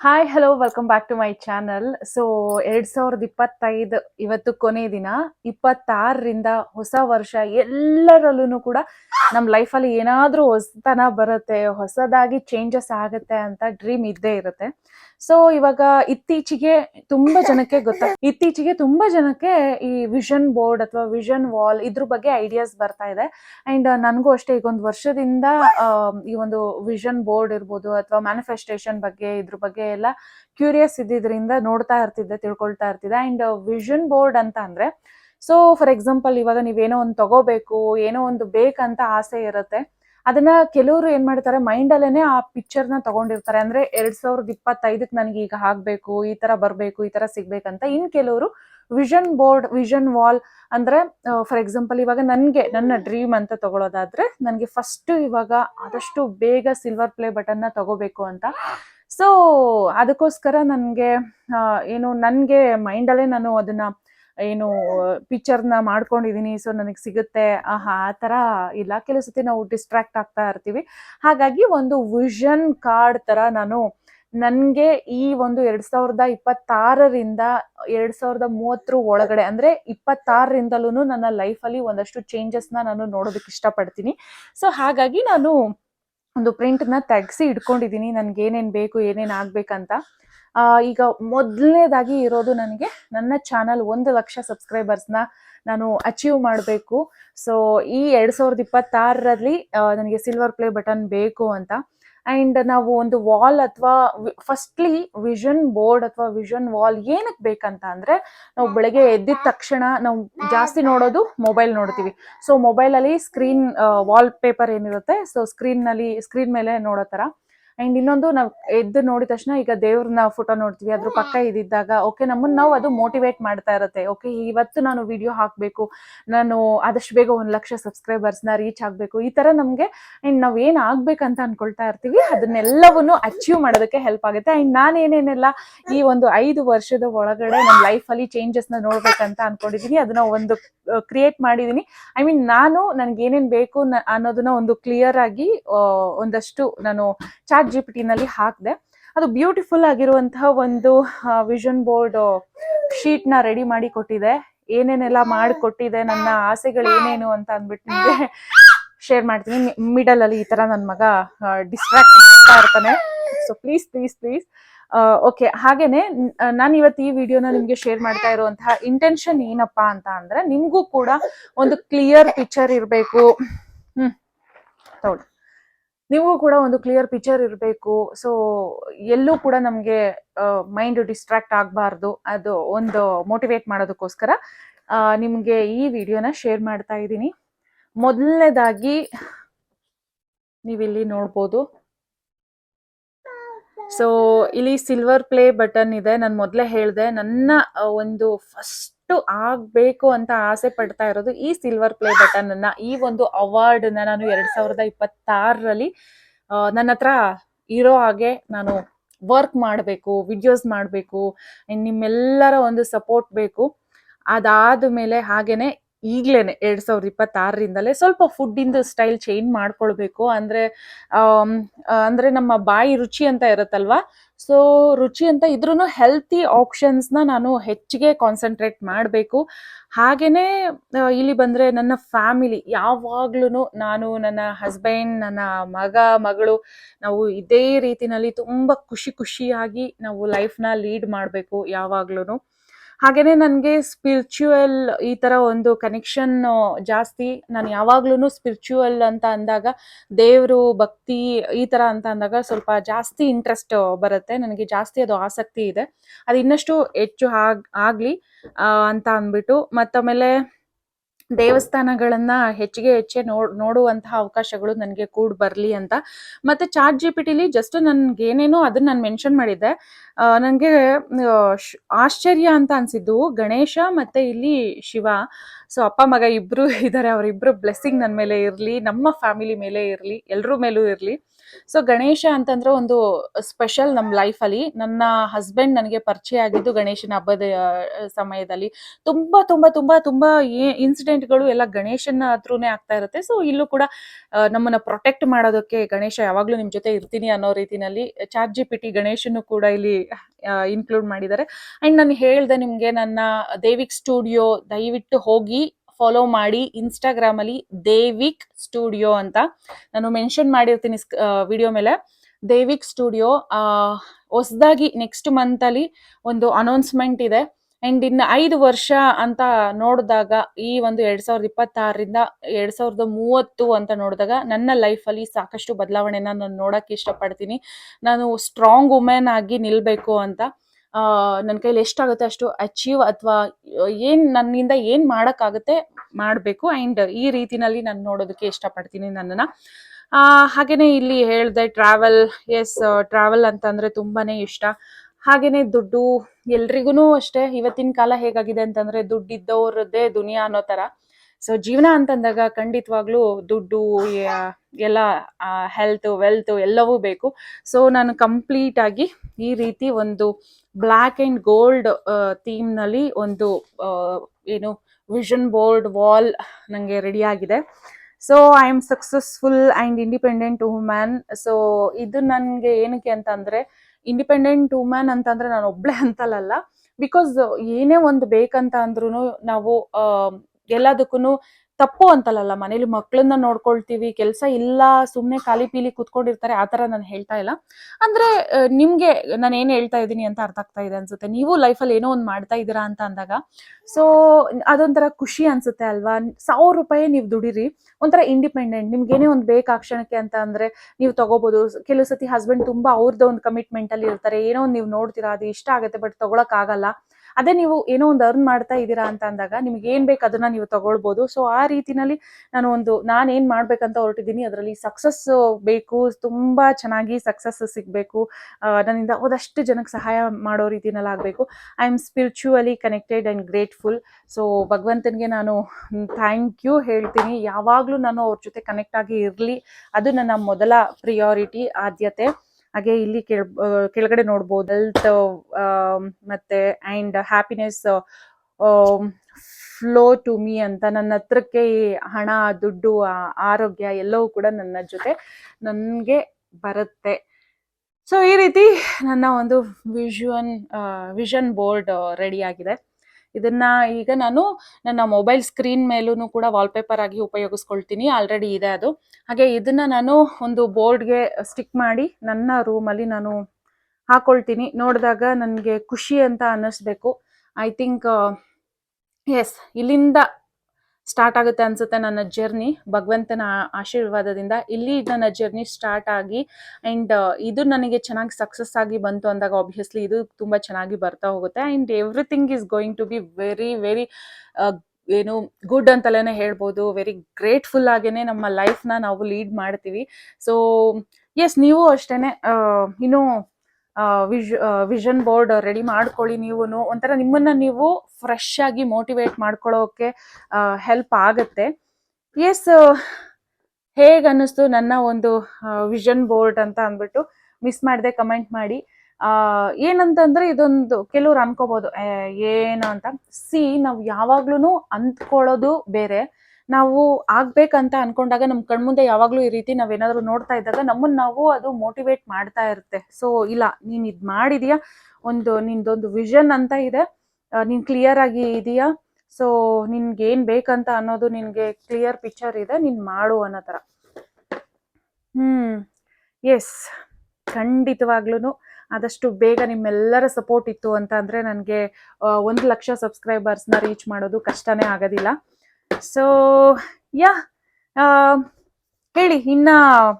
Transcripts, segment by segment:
Hi hello welcome back to my channel so ಎರಡ್ ಸಾವಿರದ ಇಪ್ಪತ್ತೈದು ಇವತ್ತು ಕೊನೆ ದಿನ, ಇಪ್ಪತ್ತಾರರಿಂದ ಹೊಸ ವರ್ಷ ಎಲ್ಲರಲ್ಲೂ ಕೂಡ ನಮ್ಮ ಲೈಫಲ್ಲಿ ಏನಾದರೂ ಹೊಸತನ ಬರುತ್ತೆ, ಹೊಸದಾಗಿ ಚೇಂಜಸ್ ಆಗುತ್ತೆ ಅಂತ ಡ್ರೀಮ್ ಇದ್ದೇ ಇರುತ್ತೆ. ಸೊ ಇವಾಗ ಇತ್ತೀಚೆಗೆ ತುಂಬಾ ಜನಕ್ಕೆ ಗೊತ್ತಾ ಇತ್ತೀಚೆಗೆ ತುಂಬಾ ಜನಕ್ಕೆ ಈ ವಿಷನ್ ಬೋರ್ಡ್ ಅಥವಾ ವಿಷನ್ ವಾಲ್ ಇದ್ರ ಬಗ್ಗೆ ಐಡಿಯಾಸ್ ಬರ್ತಾ ಇದೆ. ಅಂಡ್ ನನಗೂ ಅಷ್ಟೇ ಈಗ ಒಂದು ವರ್ಷದಿಂದ ಆ, ಈ ಒಂದು ವಿಷನ್ ಬೋರ್ಡ್ ಇರ್ಬೋದು ಅಥವಾ ಮ್ಯಾನಿಫೆಸ್ಟೇಷನ್ ಬಗ್ಗೆ ಇದ್ರ ಬಗ್ಗೆ ಎಲ್ಲ ಕ್ಯೂರಿಯಸ್ ಇದ್ದಿದ್ರಿಂದ ನೋಡ್ತಾ ಇರ್ತಿದ್ದೆ ತಿಳ್ಕೊಳ್ತಾ ಇರ್ತಿದ್ದೆ. ಅಂಡ್ ವಿಷನ್ ಬೋರ್ಡ್ ಅಂತ ಅಂದ್ರೆ ಸೊ ಫಾರ್ ಎಕ್ಸಾಂಪಲ್ ಇವಾಗ ನೀವೇನೋ ಒಂದು ತಗೋಬೇಕು ಏನೋ ಒಂದು ಬೇಕಂತ ಆಸೆ ಇರುತ್ತೆ. ಅದನ್ನ ಕೆಲವರು ಏನ್ ಮಾಡ್ತಾರೆ ಮೈಂಡ್ ಅಲ್ಲೇನೆ ಆ ಪಿಕ್ಚರ್ನ ತಗೊಂಡಿರ್ತಾರೆ. ಅಂದ್ರೆ ಎರಡ್ ಸಾವಿರದ ಇಪ್ಪತ್ತೈದಕ್ಕೆ ನನಗೆ ಈಗ ಆಗ್ಬೇಕು ಈ ತರ ಬರ್ಬೇಕು ಈ ತರ ಸಿಗ್ಬೇಕಂತ ಇನ್ ಕೆಲವರು ವಿಷನ್ ಬೋರ್ಡ್ ವಿಷನ್ ವಾಲ್ ಅಂದ್ರೆ ಫಾರ್ ಎಕ್ಸಾಂಪಲ್ ಇವಾಗ ನನ್ಗೆ ನನ್ನ ಡ್ರೀಮ್ ಅಂತ ತಗೊಳ್ಳೋದಾದ್ರೆ ನನಗೆ ಫಸ್ಟ್ ಇವಾಗ ಆದಷ್ಟು ಬೇಗ ಸಿಲ್ವರ್ ಪ್ಲೇ ಬಟನ್ನ ತಗೋಬೇಕು ಅಂತ. ಸೊ ಅದಕ್ಕೋಸ್ಕರ ನನಗೆ ಏನು ನನಗೆ ಮೈಂಡಲ್ಲೇ ನಾನು ಅದನ್ನ ಏನು ಪಿಕ್ಚರ್ನ ಮಾಡ್ಕೊಂಡಿದ್ದೀನಿ ಸೊ ನನಗೆ ಸಿಗುತ್ತೆ. ಆಹಾ, ಆ ಥರ ಇಲ್ಲ. ಕೆಲವು ಸತಿ ನಾವು ಡಿಸ್ಟ್ರಾಕ್ಟ್ ಆಗ್ತಾ ಇರ್ತೀವಿ. ಹಾಗಾಗಿ ಒಂದು ವಿಷನ್ ಕಾರ್ಡ್ ಥರ ನಾನು ನನಗೆ ಈ ಒಂದು ಎರಡು ಸಾವಿರದ ಇಪ್ಪತ್ತಾರರಿಂದ ಎರಡು ಸಾವಿರದ ಮೂವತ್ತರ ಒಳಗಡೆ, ಅಂದರೆ ಇಪ್ಪತ್ತಾರರಿಂದಲೂ ನನ್ನ ಲೈಫಲ್ಲಿ ಒಂದಷ್ಟು ಚೇಂಜಸ್ನ ನಾನು ನೋಡೋದಕ್ಕೆ ಇಷ್ಟಪಡ್ತೀನಿ. ಸೊ ಹಾಗಾಗಿ ನಾನು ಒಂದು ಪ್ರಿಂಟ್ನ ತೆಗೆಸಿ ಇಟ್ಕೊಂಡಿದ್ದೀನಿ ಏನೇನ್ ಬೇಕು, ಏನೇನ್ ಆಗಬೇಕಂತ. ಈಗ ಮೊದಲನೇದಾಗಿ ಇರೋದು ನನಗೆ ನನ್ನ ಚಾನಲ್ ಒಂದು ಲಕ್ಷ ಸಬ್ಸ್ಕ್ರೈಬರ್ಸ್ನ ನಾನು ಅಚೀವ್ ಮಾಡಬೇಕು. ಸೊ ಈ ಎರಡು ಸಾವಿರದ ಇಪ್ಪತ್ತಾರರಲ್ಲಿ ನನಗೆ ಸಿಲ್ವರ್ ಪ್ಲೇ ಬಟನ್ ಬೇಕು ಅಂತ. ಅಂಡ್ ನಾವು ಒಂದು ವಾಲ್ ಅಥವಾ ಫಸ್ಟ್ಲಿ ವಿಷನ್ ಬೋರ್ಡ್ ಅಥವಾ ವಿಷನ್ ವಾಲ್ ಏನಕ್ಕೆ ಬೇಕಂತ ಅಂದರೆ, ನಾವು ಬೆಳಗ್ಗೆ ಎದ್ದಿದ ತಕ್ಷಣ ನಾವು ಜಾಸ್ತಿ ನೋಡೋದು ಮೊಬೈಲ್ ನೋಡ್ತೀವಿ. ಸೊ ಮೊಬೈಲಲ್ಲಿ ಸ್ಕ್ರೀನ್ ವಾಲ್ ಪೇಪರ್ ಏನಿರುತ್ತೆ ಸೊ ಸ್ಕ್ರೀನ್ನಲ್ಲಿ ಸ್ಕ್ರೀನ್ ಮೇಲೆ ನೋಡೋ ಥರ. ಅಂಡ್ ಇನ್ನೊಂದು ನಾವು ಎದ್ದು ನೋಡಿದ ತಕ್ಷಣ ಈಗ ದೇವ್ರನ್ನ ಫೋಟೋ ನೋಡ್ತೀವಿ, ಅದ್ರ ಪಕ್ಕ ಇದ್ದಿದ್ದಾಗ ಓಕೆ ನಮ್ಮನ್ನ ನಾವು ಅದು ಮೋಟಿವೇಟ್ ಮಾಡ್ತಾ ಇರುತ್ತೆ. ಓಕೆ ಇವತ್ತು ನಾನು ವಿಡಿಯೋ ಹಾಕ್ಬೇಕು, ನಾನು ಆದಷ್ಟು ಬೇಗ ಒಂದು ಲಕ್ಷ ಸಬ್ಸ್ಕ್ರೈಬರ್ಸ್ನ ರೀಚ್ ಆಗ್ಬೇಕು, ಈ ತರ ನಮ್ಗೆ ಅಂಡ್ ನಾವು ಏನು ಆಗ್ಬೇಕಂತ ಅನ್ಕೊಳ್ತಾ ಇರ್ತೀವಿ, ಅದನ್ನೆಲ್ಲವನ್ನು ಅಚೀವ್ ಮಾಡೋದಕ್ಕೆ ಹೆಲ್ಪ್ ಆಗುತ್ತೆ. ಅಂಡ್ ನಾನು ಏನೇನೆಲ್ಲ ಈ ಒಂದು ಐದು ವರ್ಷದ ಒಳಗಡೆ ನನ್ ಲೈಫ್ ಅಲ್ಲಿ ಚೇಂಜಸ್ನ ನೋಡ್ಬೇಕಂತ ಅನ್ಕೊಂಡಿದೀನಿ, ಅದನ್ನ ಒಂದು ಕ್ರಿಯೇಟ್ ಮಾಡಿದೀನಿ. ಐ ಮೀನ್ ನಾನು ನನ್ಗೆ ಏನೇನ್ ಬೇಕು ಅನ್ನೋದನ್ನ ಒಂದು ಕ್ಲಿಯರ್ ಆಗಿ ಒಂದಷ್ಟು ನಾನು ಚಾಟ್ ಜಿ ಪಿ ಟಿನಲ್ಲಿ ಹಾಕಿದೆ. ಅದು ಬ್ಯೂಟಿಫುಲ್ ಆಗಿರುವಂತಹ ಒಂದು ವಿಷನ್ ಬೋರ್ಡ್ ಶೀಟ್ನ ರೆಡಿ ಮಾಡಿ ಕೊಟ್ಟಿದೆ. ಏನೇನೆಲ್ಲ ಮಾಡಿ ಕೊಟ್ಟಿದೆ ನನ್ನ ಆಸೆಗಳು ಏನೇನು ಅಂತ ಅಂದ್ಬಿಟ್ಟು ನಿಮಗೆ ಶೇರ್ ಮಾಡ್ತೀನಿ. ಮಿಡಲ್ ಅಲ್ಲಿ ಈ ತರ ನನ್ನ ಮಗ ಡಿಸ್ಟ್ರಾಕ್ಟ್ ಮಾಡ್ತಾ ಇರ್ತಾನೆ. So please please please okay ಹಾಗೇನೆ ನಾನು ಇವತ್ತು ಈ ವಿಡಿಯೋನ ನಿಮ್ಗೆ ಶೇರ್ ಮಾಡ್ತಾ ಇರುವಂತಹ ಇಂಟೆನ್ಷನ್ ಏನಪ್ಪಾ ಅಂತ ಅಂದ್ರೆ ನಿಮ್ಗೂ ಕೂಡ ಒಂದು ಕ್ಲಿಯರ್ ಪಿಕ್ಚರ್ ಇರಬೇಕು. ಹ್ಮ್, ತಗೊಳ್ಳಿ. ನಿಮಗೂ ಕೂಡ ಒಂದು ಕ್ಲಿಯರ್ ಪಿಕ್ಚರ್ ಇರಬೇಕು. ಸೊ ಎಲ್ಲೂ ಕೂಡ ನಮಗೆ ಮೈಂಡ್ ಡಿಸ್ಟ್ರಾಕ್ಟ್ ಆಗಬಾರ್ದು. ಅದು ಒಂದು ಮೋಟಿವೇಟ್ ಮಾಡೋದಕ್ಕೋಸ್ಕರ ನಿಮಗೆ ಈ ವಿಡಿಯೋನ ಶೇರ್ ಮಾಡ್ತಾ ಇದ್ದೀನಿ. ಮೊದಲನೇದಾಗಿ, ನೀವಿಲ್ಲಿ ನೋಡ್ಬೋದು. ಸೊ ಇಲ್ಲಿ ಸಿಲ್ವರ್ ಪ್ಲೇ ಬಟನ್ ಇದೆ. ನಾನು ಮೊದಲೇ ಹೇಳಿದೆ, ನನ್ನ ಒಂದು ಫಸ್ಟ್ ಆಗ್ಬೇಕು ಅಂತ ಆಸೆ ಪಡ್ತಾ ಇರೋದು ಈ ಸಿಲ್ವರ್ ಪ್ಲೇ ಬಟನ್ ಅನ್ನ. ಈ ಒಂದು ಅವಾರ್ಡ್ ನಾನು ಎರಡ್ ಸಾವಿರದ ಇಪ್ಪತ್ತಾರರಲ್ಲಿ ನನ್ನ ಹತ್ರ ಇರೋ ಹಾಗೆ ನಾನು ವರ್ಕ್ ಮಾಡಬೇಕು ವಿಡಿಯೋಸ್ ಮಾಡಬೇಕು ನಿಮ್ಮೆಲ್ಲರ ಒಂದು ಸಪೋರ್ಟ್ ಬೇಕು. ಅದಾದ ಮೇಲೆ ಹಾಗೇನೆ ಈಗ್ಲೇನೆ ಎರಡ್ ಸಾವಿರದ ಇಪ್ಪತ್ತಾರರಿಂದಲೇ ಸ್ವಲ್ಪ ಇಂದ ಸ್ಟೈಲ್ ಚೇಂಜ್ ಮಾಡ್ಕೊಳ್ಬೇಕು. ಅಂದ್ರೆ ಅಂದ್ರೆ ನಮ್ಮ ಬಾಯಿ ರುಚಿ ಅಂತ ಇರುತ್ತಲ್ವಾ? ಸೊ ರುಚಿ ಅಂತ ಇದ್ರೂ ಹೆಲ್ತಿ ಆಪ್ಷನ್ಸ್ನ ನಾನು ಹೆಚ್ಚಿಗೆ ಕಾನ್ಸಂಟ್ರೇಟ್ ಮಾಡಬೇಕು. ಹಾಗೇನೆ ಇಲ್ಲಿ ಬಂದ್ರೆ ನನ್ನ ಫ್ಯಾಮಿಲಿ ಯಾವಾಗ್ಲೂ ನಾನು, ನನ್ನ ಹಸ್ಬೆಂಡ್ ನನ್ನ ಮಗ, ಮಗಳು, ನಾವು ಇದೇ ರೀತಿನಲ್ಲಿ ತುಂಬಾ ಖುಷಿ ಖುಷಿಯಾಗಿ ನಾವು ಲೈಫ್ನ ಲೀಡ್ ಮಾಡಬೇಕು ಯಾವಾಗ್ಲೂ ಹಾಗೇನೆ ನನಗೆ ಸ್ಪಿರಿಚುವಲ್ ಈ ತರ ಒಂದು ಕನೆಕ್ಷನ್ ಜಾಸ್ತಿ. ನಾನು ಯಾವಾಗ್ಲೂ ಸ್ಪಿರಿಚುವಲ್ ಅಂತ ಅಂದಾಗ, ದೇವರು, ಭಕ್ತಿ ಈ ತರ ಅಂತ ಅಂದಾಗ ಸ್ವಲ್ಪ ಜಾಸ್ತಿ ಇಂಟ್ರೆಸ್ಟ್ ಬರುತ್ತೆ. ನನಗೆ ಜಾಸ್ತಿ ಅದು ಆಸಕ್ತಿ ಇದೆ. ಅದು ಇನ್ನಷ್ಟು ಹೆಚ್ಚು ಆಗ್ ಆಗ್ಲಿ ಅಂತ ಅಂದ್ಬಿಟ್ಟು ಮತ್ತಾಮೇಲೆ ದೇವಸ್ಥಾನಗಳನ್ನ ಹೆಚ್ಚಿಗೆ ಹೆಚ್ಚೆ ನೋಡ್ ನೋಡುವಂತಹ ಅವಕಾಶಗಳು ನನಗೆ ಕೂಡ ಬರಲಿ ಅಂತ. ಮತ್ತೆ ಚಾಟ್ ಜಿ ಪಿ ಟಿಲಿ ಜಸ್ಟ್ ನನ್ಗೆ ಏನೇನೋ ಅದನ್ನ ನಾನು ಮೆನ್ಷನ್ ಮಾಡಿದ್ದೆ ನನಗೆ ಆಶ್ಚರ್ಯ ಅಂತ ಅನ್ಸಿದ್ದು ಗಣೇಶ ಮತ್ತೆ ಇಲ್ಲಿ ಶಿವ. ಸೊ ಅಪ್ಪ, ಮಗ ಇಬ್ರು ಇದ್ದಾರೆ ಅವರಿಬ್ರು ಬ್ಲೆಸ್ಸಿಂಗ್ ನನ್ನ ಮೇಲೆ ಇರಲಿ, ನಮ್ಮ ಫ್ಯಾಮಿಲಿ ಮೇಲೆ ಇರಲಿ ಎಲ್ಲರೂ ಮೇಲೂ ಇರಲಿ. ಸೊ ಗಣೇಶ ಅಂತಂದ್ರೆ ಒಂದು ಸ್ಪೆಷಲ್ ನಮ್ಮ ಅಲ್ಲಿ. ನನ್ನ ಹಸ್ಬೆಂಡ್ ನನಗೆ ಪರಿಚಯ ಆಗಿದ್ದು ಗಣೇಶನ ಹಬ್ಬದ ಸಮಯದಲ್ಲಿ. ತುಂಬಾ ತುಂಬಾ ತುಂಬಾ ತುಂಬಾ ಇನ್ಸಿಡೆಂಟ್ಗಳು ಎಲ್ಲ ಗಣೇಶನ ಹತ್ರನೇ ಆಗ್ತಾ ಇರುತ್ತೆ. ಸೊ ಇಲ್ಲೂ ಕೂಡ ನಮ್ಮನ್ನ ಪ್ರೊಟೆಕ್ಟ್ ಮಾಡೋದಕ್ಕೆ ಗಣೇಶ ಯಾವಾಗ್ಲೂ ನಿಮ್ ಜೊತೆ ಇರ್ತೀನಿ ಅನ್ನೋ ರೀತಿನಲ್ಲಿ ಚಾಟ್ ಜಿ ಪಿಟಿ ಗಣೇಶನು ಕೂಡ ಇಲ್ಲಿ ಇನ್ಕ್ಲೂಡ್ ಮಾಡಿದ್ದಾರೆ. ಅಂಡ್ ನಾನು ಹೇಳ್ದೆ ನಿಮ್ಗೆ ನನ್ನ ದೇವಿಕ್ ಸ್ಟುಡಿಯೋ ದಯವಿಟ್ಟು ಹೋಗಿ ಫಾಲೋ ಮಾಡಿ ಇನ್ಸ್ಟಾಗ್ರಾಮ್ ಅಲ್ಲಿ ದೇವಿಕ್ ಸ್ಟುಡಿಯೋ ಅಂತ. ನಾನು ಮೆನ್ಷನ್ ಮಾಡಿರ್ತೀನಿ ವಿಡಿಯೋ ಮೇಲೆ. ದೇವಿಕ್ ಸ್ಟುಡಿಯೋ ಹೊಸದಾಗಿ ನೆಕ್ಸ್ಟ್ ಮಂತ್ ಅಲ್ಲಿ ಒಂದು ಅನೌನ್ಸ್ಮೆಂಟ್ ಇದೆ. ಅಂಡ್ ಇನ್ನು ಐದು ವರ್ಷ ಅಂತ ನೋಡಿದಾಗ, ಈ ಒಂದು ಎರಡ್ ಸಾವಿರದ ಇಪ್ಪತ್ತಾರರಿಂದ ಎರಡ್ ಸಾವಿರದ ಮೂವತ್ತು ಅಂತ ನೋಡಿದಾಗ ನನ್ನ ಲೈಫಲ್ಲಿ ಸಾಕಷ್ಟು ಬದಲಾವಣೆನ ನಾನು ನೋಡಕ್ಕೆ ಇಷ್ಟಪಡ್ತೀನಿ. ನಾನು ಸ್ಟ್ರಾಂಗ್ ವುಮೆನ್ ಆಗಿ ನಿಲ್ಬೇಕು ಅಂತ. ನನ್ನ ಕೈಲಿ ಎಷ್ಟಾಗುತ್ತೆ ಅಷ್ಟು ಅಚೀವ್ ಅಥವಾ ಏನ್ ನನ್ನಿಂದ ಏನ್ ಮಾಡೋಕ್ಕಾಗುತ್ತೆ ಮಾಡಬೇಕು. ಅಂಡ್ ಈ ರೀತಿನಲ್ಲಿ ನಾನು ನೋಡೋದಕ್ಕೆ ಇಷ್ಟಪಡ್ತೀನಿ ನನ್ನನ್ನು. ಆ, ಹಾಗೇನೆ ಇಲ್ಲಿ ಹೇಳ್ದೆ ಟ್ರಾವೆಲ್ ಎಸ್ ಟ್ರಾವೆಲ್ ಅಂತಂದ್ರೆ ತುಂಬಾನೇ ಇಷ್ಟ. ಹಾಗೇನೆ ದುಡ್ಡು ಎಲ್ರಿಗೂ ಅಷ್ಟೇ. ಇವತ್ತಿನ ಕಾಲ ಹೇಗಾಗಿದೆ ಅಂತಂದ್ರೆ ದುಡ್ಡಿದ್ದವ್ರದ್ದೇ ದುನಿಯಾ ಅನ್ನೋ ತರ ಸೊ ಜೀವನ ಅಂತಂದಾಗ ಖಂಡಿತವಾಗ್ಲೂ ದುಡ್ಡು ಎಲ್ಲ ಹೆಲ್ತ್ ವೆಲ್ತ್ ಎಲ್ಲವೂ ಬೇಕು. ಸೊ ನಾನು ಕಂಪ್ಲೀಟ್ ಆಗಿ ಈ ರೀತಿ ಒಂದು ಬ್ಲ್ಯಾಕ್ ಅಂಡ್ ಗೋಲ್ಡ್ ಥೀಮ್ನಲ್ಲಿ ಒಂದು ಏನು ವಿಷನ್ ಬೋರ್ಡ್ ವಾಲ್ ನಂಗೆ ರೆಡಿ ಆಗಿದೆ. So I am successful and independent woman so ಇದು ನನಗೆ ಏನಕ್ಕೆ ಅಂತ ಅಂದ್ರೆ ಇಂಡಿಪೆಂಡೆಂಟ್ ವುಮ್ಯಾನ್ ಅಂತಂದ್ರೆ ನಾನು ಒಬ್ಳೆ ಅಂತಲ್ಲ ಬಿಕಾಸ್ ಏನೇ ಒಂದು ಬೇಕಂತ ಅಂದ್ರೂ ನಾವು ಎಲ್ಲದಕ್ಕೂ ತಪ್ಪು ಅಂತಲ್ಲ ಮನೇಲಿ ಮಕ್ಕಳನ್ನ ನೋಡ್ಕೊಳ್ತೀವಿ, ಕೆಲಸ ಇಲ್ಲ ಸುಮ್ಮನೆ ಖಾಲಿ ಪೀಲಿ ಕುತ್ಕೊಂಡಿರ್ತಾರೆ, ಆ ಥರ ನಾನು ಹೇಳ್ತಾ ಇಲ್ಲ. ಅಂದ್ರೆ ನಿಮಗೆ ನಾನು ಏನ್ ಹೇಳ್ತಾ ಇದ್ದೀನಿ ಅಂತ ಅರ್ಥ ಆಗ್ತಾ ಇದೆ ಅನ್ಸುತ್ತೆ? ನೀವು ಲೈಫಲ್ಲಿ ಏನೋ ಒಂದು ಮಾಡ್ತಾ ಇದ್ದೀರಾ ಅಂತ ಅಂದಾಗ, ಸೊ, ಅದೊಂಥರ ಖುಷಿ ಅನ್ಸುತ್ತೆ ಅಲ್ವಾ? ಸಾವಿರ ರೂಪಾಯಿ ನೀವು ದುಡಿರಿ, ಒಂಥರ ಇಂಡಿಪೆಂಡೆಂಟ್ ನಿಮ್ಗೆ ಏನೇ ಒಂದು ಬೇಕು ಆ ಕ್ಷಣಕ್ಕೆ ಅಂತ ಅಂದ್ರೆ ನೀವು ತಗೋಬಹುದು ಕೆಲವು ಸತಿ ಹಸ್ಬೆಂಡ್ ತುಂಬಾ ಅವ್ರದ್ದು ಒಂದು ಕಮಿಟ್ಮೆಂಟ್ ಅಲ್ಲಿ ಇರ್ತಾರೆ, ಏನೋ ಒಂದು ನೀವು ನೋಡ್ತೀರಾ, ಅದು ಇಷ್ಟ ಆಗುತ್ತೆ ಬಟ್ ತಗೊಳಕ್ ಆಗಲ್ಲ. ಅದೇ ನೀವು ಏನೋ ಒಂದು ಅರ್ನ್ ಮಾಡ್ತಾ ಇದ್ದೀರಾ ಅಂತ ಅಂದಾಗ ನಿಮ್ಗೆ ಏನ್ ಬೇಕು ಅದನ್ನ ನೀವು ತಗೊಳ್ಬೋದು. ಸೊ ಆ ರೀತಿನಲ್ಲಿ ನಾನು ಒಂದು ನಾನು ಏನ್ ಮಾಡ್ಬೇಕಂತ ಹೊರಟಿದ್ದೀನಿ. ಅದರಲ್ಲಿ ಸಕ್ಸಸ್ ಬೇಕು, ತುಂಬಾ ಚೆನ್ನಾಗಿ ಸಕ್ಸಸ್ ಸಿಗ್ಬೇಕು. ನನ್ನಿಂದ ಒಂದಷ್ಟು ಜನಕ್ಕೆ ಸಹಾಯ ಮಾಡೋ ರೀತಿನಲ್ಲಿ ಆಗಬೇಕು. I am spiritually connected and grateful so ಭಗವಂತನಿಗೆ ನಾನು ಥ್ಯಾಂಕ್ ಯು ಹೇಳ್ತೀನಿ. ಯಾವಾಗಲೂ ನಾನು ಅವ್ರ ಜೊತೆ ಕನೆಕ್ಟ್ ಆಗಿ ಇರಲಿ. ಅದು ನನ್ನ ಮೊದಲ ಪ್ರಿಯಾರಿಟಿ ಆದ್ಯತೆ. ಹಾಗೆ ಇಲ್ಲಿ ಕೆಳ ಕೆಳಗಡೆ ನೋಡ್ಬೋದು ಹೆಲ್ತ್ ಮತ್ತೆ and happiness flow to me ಅಂತ ನನ್ನ ಹತ್ರಕ್ಕೆ ಹಣ, ದುಡ್ಡು ಆರೋಗ್ಯ ಎಲ್ಲವೂ ಕೂಡ ನನ್ನ ಜೊತೆ ನನಗೆ ಬರುತ್ತೆ. ಸೊ ಈ ರೀತಿ ನನ್ನ ಒಂದು ವಿಷನ್ ವಿಷನ್ ಬೋರ್ಡ್ ರೆಡಿ ಆಗಿದೆ. ಇದನ್ನ ಈಗ ನಾನು ನನ್ನ ಮೊಬೈಲ್ ಸ್ಕ್ರೀನ್ ಮೇಲೂ ಕೂಡ ವಾಲ್ಪೇಪರ್ ಆಗಿ ಉಪಯೋಗಿಸ್ಕೊಳ್ತೀನಿ. ಆಲ್ರೆಡಿ ಇದೆ ಅದು. ಹಾಗೆ ಇದನ್ನ ನಾನು ಒಂದು ಬೋರ್ಡ್ಗೆ ಸ್ಟಿಕ್ ಮಾಡಿ ನನ್ನ ರೂಮಲ್ಲಿ ನಾನು ಹಾಕೊಳ್ತೀನಿ. ನೋಡಿದಾಗ ನನಗೆ ಖುಷಿ ಅಂತ ಅನ್ನಿಸ್ಬೇಕು. ಐ ಥಿಂಕ್ ಎಸ್ ಇಲ್ಲಿಂದ ಸ್ಟಾರ್ಟ್ ಆಗುತ್ತೆ ಅನ್ಸುತ್ತೆ ನನ್ನ ಜರ್ನಿ ಭಗವಂತನ ಆಶೀರ್ವಾದದಿಂದ ಇಲ್ಲಿ ನನ್ನ ಜರ್ನಿ ಸ್ಟಾರ್ಟ್ ಆಗಿ ಅಂಡ್ ಇದು ನನಗೆ ಚೆನ್ನಾಗಿ ಸಕ್ಸಸ್ ಆಗಿ ಬಂತು ಅಂದಾಗ ಆಬ್ವಿಯಸ್ಲಿ ಇದು ತುಂಬಾ ಚೆನ್ನಾಗಿ ಬರ್ತಾ ಹೋಗುತ್ತೆ and everything is going to be very very ಏನು ಗುಡ್ ಅಂತಲೇ ಹೇಳ್ಬೋದು. ವೆರಿ ಗ್ರೇಟ್ಫುಲ್ ಆಗೇನೆ ನಮ್ಮ ಲೈಫ್ನ ನಾವು ಲೀಡ್ ಮಾಡ್ತೀವಿ. ಸೊ ಎಸ್ ನೀವು ಅಷ್ಟೇನೆ ಇನ್ನೂ ಇನ್ನು ವಿಜ್ ವಿಷನ್ ಬೋರ್ಡ್ ರೆಡಿ ಮಾಡ್ಕೊಳ್ಳಿ ನೀವು ಒಂಥರ ನಿಮ್ಮನ್ನ ನೀವು ಫ್ರೆಶ್ ಆಗಿ ಮೋಟಿವೇಟ್ ಮಾಡ್ಕೊಳ್ಳೋಕೆ ಹೆಲ್ಪ್ ಆಗುತ್ತೆ. ಎಸ್ ಹೇಗೆ ಅನ್ನಿಸ್ತು ನನ್ನ ಒಂದು ವಿಷನ್ ಬೋರ್ಡ್ ಅಂತ ಅಂದ್ಬಿಟ್ಟು ಮಿಸ್ ಮಾಡಿದೆ ಕಮೆಂಟ್ ಮಾಡಿ. ಏನಂತಂದ್ರೆ ಇದೊಂದು ಕೆಲವ್ರು ಅನ್ಕೋಬಹುದು "ಏ, ಏನು? ಅಂತ. ಸಿ ನಾವು ಯಾವಾಗ್ಲೂ ಅಂದ್ಕೊಳ್ಳೋದು ಬೇರೆ. ನಾವು ಆಗ್ಬೇಕಂತ ಅನ್ಕೊಂಡಾಗ ನಮ್ ಕಣ್ಮುಂದೆ ಯಾವಾಗ್ಲೂ ಈ ರೀತಿ ನಾವೇನಾದರೂ ನೋಡ್ತಾ ಇದ್ದಾಗ ನಮ್ಮನ್ನ ನಾವು ಅದು ಮೋಟಿವೇಟ್ ಮಾಡ್ತಾ ಇರುತ್ತೆ. ಸೊ ಇಲ್ಲ, ನೀನ್ ಇದ್ ಮಾಡಿದೀಯ? ಒಂದು, ನಿಂದೊಂದು ವಿಷನ್ ಅಂತ ಇದೆ. ನೀನ್ ಕ್ಲಿಯರ್ ಆಗಿ ಇದೆಯಾ? ಸೊ ನಿನ್ಗೆ ಏನ್ ಬೇಕಂತ ಅನ್ನೋದು ನಿನ್ಗೆ ಕ್ಲಿಯರ್ ಪಿಕ್ಚರ್ ಇದೆ, ನೀನ್ ಮಾಡು ಅನ್ನೋ ತರ ಹ್ಮ್ ಎಸ್ ಖಂಡಿತವಾಗ್ಲೂ ಆದಷ್ಟು ಬೇಗ ನಿಮ್ಮೆಲ್ಲರ ಸಪೋರ್ಟ್ ಇತ್ತು ಅಂತ ಅಂದ್ರೆ ನನಗೆ ಒಂದು ಲಕ್ಷ ಸಬ್ಸ್ಕ್ರೈಬರ್ಸ್ನ ರೀಚ್ ಮಾಡೋದು ಕಷ್ಟನೇ ಆಗೋದಿಲ್ಲ. ಸೊ ಯಾ ಹೇಳಿ ಇನ್ನ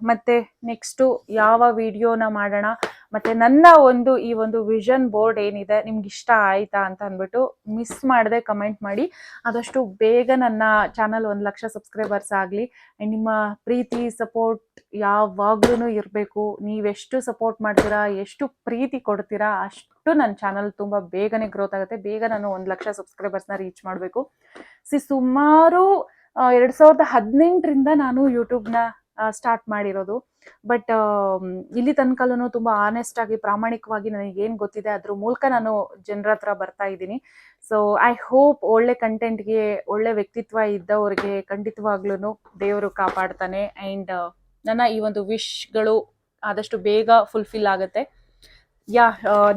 ಮತ್ತೆ ನೆಕ್ಸ್ಟು ಯಾವ ವಿಡಿಯೋನ ಮಾಡೋಣ? ಮತ್ತೆ ನನ್ನ ಒಂದು ಈ ಒಂದು ವಿಷನ್ ಬೋರ್ಡ್ ಏನಿದೆ, ನಿಮ್ಗೆ ಇಷ್ಟ ಆಯ್ತಾ ಅಂತ ಅಂದ್ಬಿಟ್ಟು ಮಿಸ್ ಮಾಡದೆ ಕಮೆಂಟ್ ಮಾಡಿ. ಆದಷ್ಟು ಬೇಗ ನನ್ನ ಚಾನಲ್ ಒಂದು ಲಕ್ಷ ಸಬ್ಸ್ಕ್ರೈಬರ್ಸ್ ಆಗಲಿ ನಿಮ್ಮ ಪ್ರೀತಿ ಸಪೋರ್ಟ್ ಯಾವಾಗ್ಲೂ ಇರಬೇಕು. ನೀವೆಷ್ಟು ಸಪೋರ್ಟ್ ಮಾಡ್ತೀರಾ, ಎಷ್ಟು ಪ್ರೀತಿ ಕೊಡ್ತೀರಾ, ಅಷ್ಟು ನನ್ನ ಚಾನಲ್ ತುಂಬ ಬೇಗನೆ ಗ್ರೋತ್ ಆಗುತ್ತೆ. ಬೇಗ ನಾನು ಒಂದು ಲಕ್ಷ ಸಬ್ಸ್ಕ್ರೈಬರ್ಸ್ನ ರೀಚ್ ಮಾಡಬೇಕು. ಸಿ ಸುಮಾರು ಎರಡು ಸಾವಿರದ ಹದಿನೆಂಟರಿಂದ ನಾನು ಯೂಟ್ಯೂಬ್ನ ಸ್ಟಾರ್ಟ್ ಮಾಡಿರೋದು. ಬಟ್ ಇಲ್ಲಿ ತನಕಲೂ ತುಂಬಾ ಆನೆಸ್ಟ್ ಆಗಿ, ಪ್ರಾಮಾಣಿಕವಾಗಿ ನನಗೆ ಏನು ಗೊತ್ತಿದೆ ಅದ್ರ ಮೂಲಕ ನಾನು ಜನರ ಹತ್ರ ಬರ್ತಾ ಇದ್ದೀನಿ. ಸೊ ಐ ಹೋಪ್ ಒಳ್ಳೆ ಕಂಟೆಂಟ್ಗೆ ಒಳ್ಳೆ ವ್ಯಕ್ತಿತ್ವ ಇದ್ದವ್ರಿಗೆ ಖಂಡಿತವಾಗ್ಲೂ ದೇವರು ಕಾಪಾಡ್ತಾನೆ. ಅಂಡ್ ನನ್ನ ಈ ಒಂದು ವಿಶ್ಗಳು ಆದಷ್ಟು ಬೇಗ ಫುಲ್ಫಿಲ್ ಆಗುತ್ತೆ. ಯಾ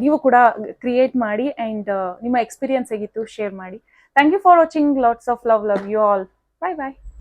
ನೀವು ಕೂಡ ಕ್ರಿಯೇಟ್ ಮಾಡಿ ಅಂಡ್ ನಿಮ್ಮ ಎಕ್ಸ್ಪೀರಿಯನ್ಸ್ ಹೇಗಿತ್ತು ಶೇರ್ ಮಾಡಿ. Thank you for watching lots of love love you all bye bye